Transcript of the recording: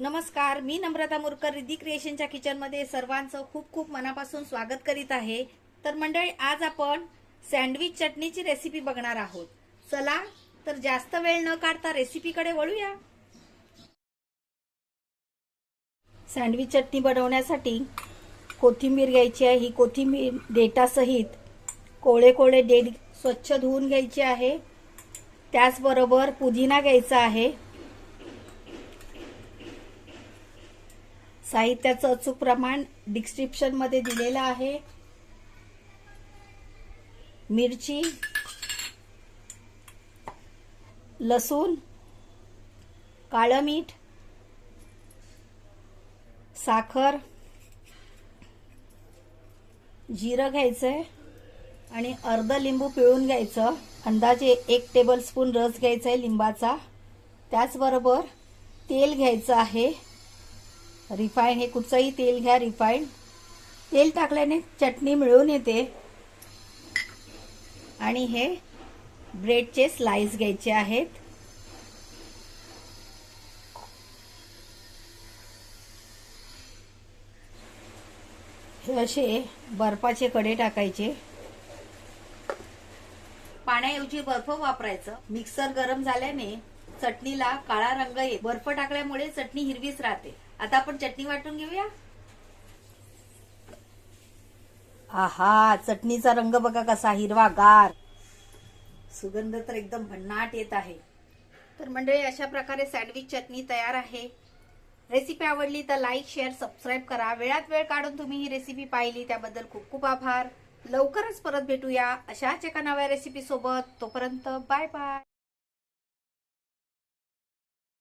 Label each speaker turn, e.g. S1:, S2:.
S1: नमस्कार मी नम्रता मोरकर रिद्धी क्रिएशनच्या किचनमध्ये सर्वांचं खूप खूप मनापासून स्वागत करीत आहे. तर मंडळी आज आपण सँडविच चटणीची रेसिपी बघणार आहोत. चला तर जास्त वेळ न काढता रेसिपीकडे वळूया. सँडविच चटणी बनवण्यासाठी कोथिंबीर घ्यायची आहे. ही कोथिंबीर डेटासहित कोळे कोळे डेट स्वच्छ धुवून घ्यायची आहे. त्याचबरोबर पुदिना घ्यायचा आहे. साहित्याचं अचूक प्रमाण डिस्क्रिप्शनमध्ये दिलेलं आहे. मिरची लसूण काळं मीठ साखर जिरं घ्यायचंय आणि अर्ध लिंबू पिळून घ्यायचं. अंदाजे एक टेबल स्पून रस घ्यायचा आहे लिंबाचा. त्याचबरोबर तेल घ्यायचं आहे. रिफाईन हे कुठचंही तेल घ्या रिफाईन तेल टाकल्याने चटणी मिळून येते. आणि हे ब्रेडचे स्लाइस घ्यायचे आहेत. हे असे बर्फाचे कडे टाकायचे. पाण्याऐवजी बर्फ वापरायचं. मिक्सर गरम झाल्याने चटणीला काळा रंग येत बर्फ टाकल्यामुळे चटणी हिरवीच राहते. आता आपण चटणी वाटून घेऊया. आहा चटणीचा रंग बघा कसा हिरवागार. सुगंध तर एकदम भन्नाट येत आहे. तर मंडळी अशा प्रकारे सँडविच चटणी तयार आहे. रेसिपी आवडली तर लाईक शेअर सबस्क्राईब करा. वेळात वेळ काढून तुम्ही ही रेसिपी पाहिली त्याबद्दल खूप खूप आभार. लवकरच परत भेटूया अशाच एका नव्या रेसिपी सोबत. तोपर्यंत बाय बाय.